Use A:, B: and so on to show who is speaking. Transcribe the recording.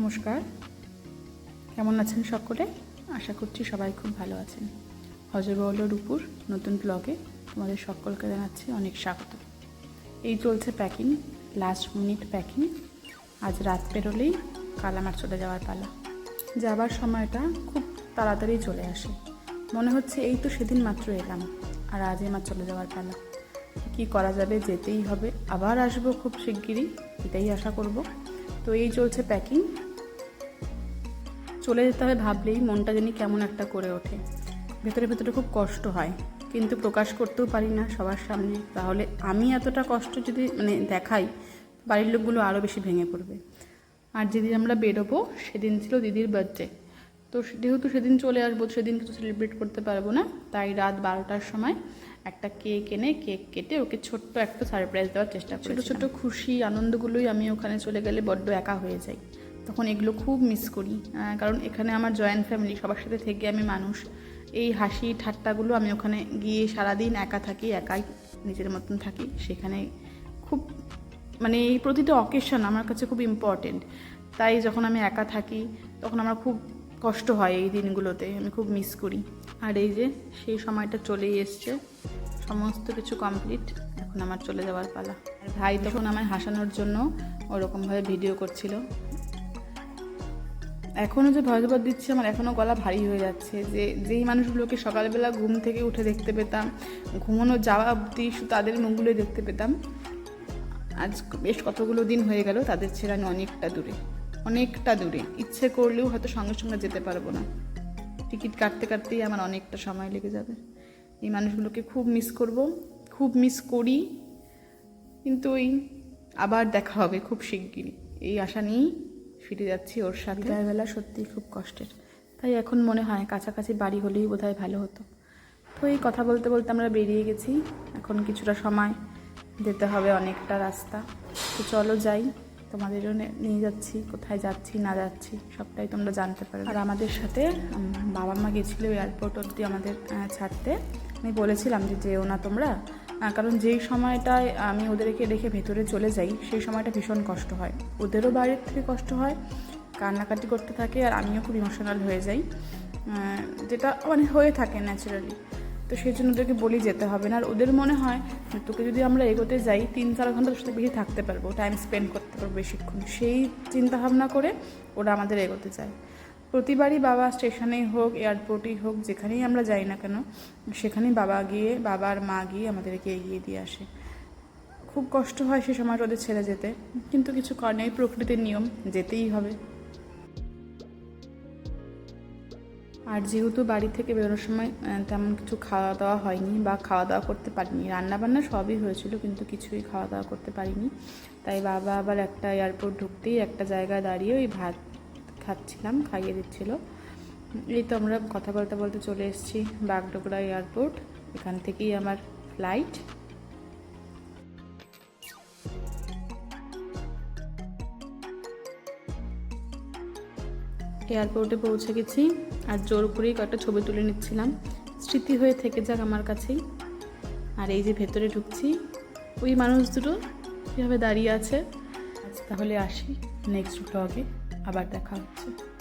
A: নমস্কার। কেমন আছেন সকলে? আশা করছি সবাই খুব ভালো আছেন। হজরবল রূপুর নতুন ব্লগে তোমাদের সকলকে জানাচ্ছি অনেক স্বাগত। এই চলছে প্যাকিং লাস্ট মিনিট প্যাকিং আজ রাত পেরোলেই কাল আমার চলে যাওয়ার পালা। যাবার সময়টা খুব তাড়াতাড়ি চলে আসে। মনে হচ্ছে এই তো সেদিন মাত্র এলাম, আর আজই আমার চলে যাওয়ার পালা। কি করা যাবে, যেতেই হবে। আবার আসব খুব শিগগিরই, এটাই আশা করব। তো এই চলছে প্যাকিং চলে যেতে হবে ভাবলেই মনটা জানি কেমন একটা করে ওঠে। ভেতরে ভেতরে খুব কষ্ট হয়। কিন্তু প্রকাশ করতেও পারি না সবার সামনে। তাহলে আমি এতটা কষ্ট যদি মানে দেখাই বাড়ির লোকগুলো আরও বেশি ভেঙে পড়বে। আর যেদিন আমরা বেরোবো সেদিন ছিল দিদির বার্থডে তো যেহেতু সেদিন চলে আসব সেদিন কিছু সেলিব্রেট করতে পারব না। তাই রাত বারোটার সময় একটা কেক এনে কেক কেটে ওকে ছোট্ট একটা সারপ্রাইজ দেওয়ার চেষ্টা করি ছোটো ছোটো খুশি আনন্দগুলোই আমি ওখানে চলে গেলে বড্ড একা হয়ে যাই। তখন এগুলো খুব মিস করি। কারণ এখানে আমার জয়েন্ট ফ্যামিলি সবার সাথে থেকে আমি মানুষ। এই হাসি ঠাট্টাগুলো আমি ওখানে গিয়ে সারাদিন একা থাকি, একাই নিজের মতন থাকি। সেখানে খুব মানে এই প্রতিটা অকেশন আমার কাছে খুব ইম্পর্টেন্ট তাই যখন আমি একা থাকি, তখন আমার খুব কষ্ট হয় এই দিনগুলোতে, আমি খুব মিস করি। আর এই যে, সেই সময়টা চলেই এসছে। সমস্ত কিছু কমপ্লিট এখন আমার চলে যাওয়ার পালা। ভাই তখন আমায় হাসানোর জন্য ওরকমভাবে ভিডিও করছিল। এখনও যে ভয়েস ওভার দিচ্ছি, আমার এখনও গলা ভারী হয়ে যাচ্ছে। যে, যেই মানুষগুলোকে সকালবেলা ঘুম থেকে উঠে দেখতে পেতাম ঘুমানো যাওয়া শুধু তাদের মুখগুলোই দেখতে পেতাম। আজ বেশ কতগুলো দিন হয়ে গেল, তাদের ছেড়ে আমি অনেকটা দূরে অনেকটা দূরে। ইচ্ছে করলেও হয়তো সঙ্গে সঙ্গে যেতে পারব না। টিকিট কাটতে কাটতেই আমার অনেকটা সময় লেগে যাবে। এই মানুষগুলোকে খুব মিস করব, খুব মিস করি, কিন্তু ওই আবার দেখা হবে খুব শিগগিরই। এই আশা নিয়েই ফিরে যাচ্ছি ওর সাথে। বিদায়বেলা সত্যিই খুব কষ্টের। তাই এখন মনে হয় কাছাকাছি বাড়ি হলেই বোধহয় ভালো হতো। তো এই কথা বলতে বলতে আমরা বেরিয়ে গেছি। এখন কিছুটা সময় যেতে হবে অনেকটা রাস্তা। তো চলো যাই। তোমাদেরও নিয়ে যাচ্ছি, কোথায় যাচ্ছি, না যাচ্ছি, সবটাই তোমরা জানতে পারো আর আমাদের সাথে বাবা মা গেছিল এয়ারপোর্ট অবধি আমাদের ছাড়তে। আমি বলেছিলাম যে যেও না তোমরা। কারণ যেই সময়টায় আমি ওদেরকে রেখে ভেতরে চলে যাই, সেই সময়টা ভীষণ কষ্ট হয়। ওদেরও বাইরের থেকে কষ্ট হয়, কান্নাকাটি করতে থাকে আর আমিও খুব ইমোশনাল হয়ে যাই। যেটা মানে হয়ে থাকে ন্যাচারালি তো সেই জন্য ওদেরকে বলি যেতে হবে না। আর ওদের মনে হয় তোকে যদি আমরা এগোতে যাই, তিন চার ঘণ্টা সাথে বেশি থাকতে পারব টাইম স্পেন্ড করতে পারব বেশিক্ষণ। সেই চিন্তা ভাবনা করে ওরা আমাদের এগোতে চায়। প্রতিবারই বাবা স্টেশনেই হোক, এয়ারপোর্টেই হোক, যেখানেই আমরা যাই না কেন, সেখানেই বাবা গিয়ে, বাবা আর মা গিয়ে আমাদেরকে এগিয়ে দিয়ে আসে। খুব কষ্ট হয় সে সময় ওদের ছেড়ে যেতে, কিন্তু কিছু কর নেই, প্রকৃতির নিয়ম যেতেই হবে। আর যেহেতু বাড়ি থেকে বেরোনোর সময় তেমন কিছু খাওয়া দাওয়া হয়নি বা খাওয়া দাওয়া করতে পারিনি। রান্নাবান্না সবই হয়েছিল, কিন্তু কিছুই খাওয়া দাওয়া করতে পারিনি। তাই বাবা আবার একটা এয়ারপোর্ট ঢুকতেই একটা জায়গায় দাঁড়িয়ে ওই ভাত খাচ্ছিলাম, খাইয়ে দিচ্ছিল। এই তো আমরা কথা বলতে বলতে চলে এসেছি বাগডোগরা এয়ারপোর্ট। এখান থেকেই আমার ফ্লাইট এয়ারপোর্টে পৌঁছে গেছি আর জোর করেই কয়েকটা ছবি তুলে নিচ্ছিলাম। স্মৃতি হয়ে থেকে যাক আমার কাছেই। আর এই যে ভেতরে ঢুকছি, ওই মানুষ দুটো কীভাবে দাঁড়িয়ে আছে? তাহলে আসি নেক্সট ব্লগে আবার দেখা হচ্ছে।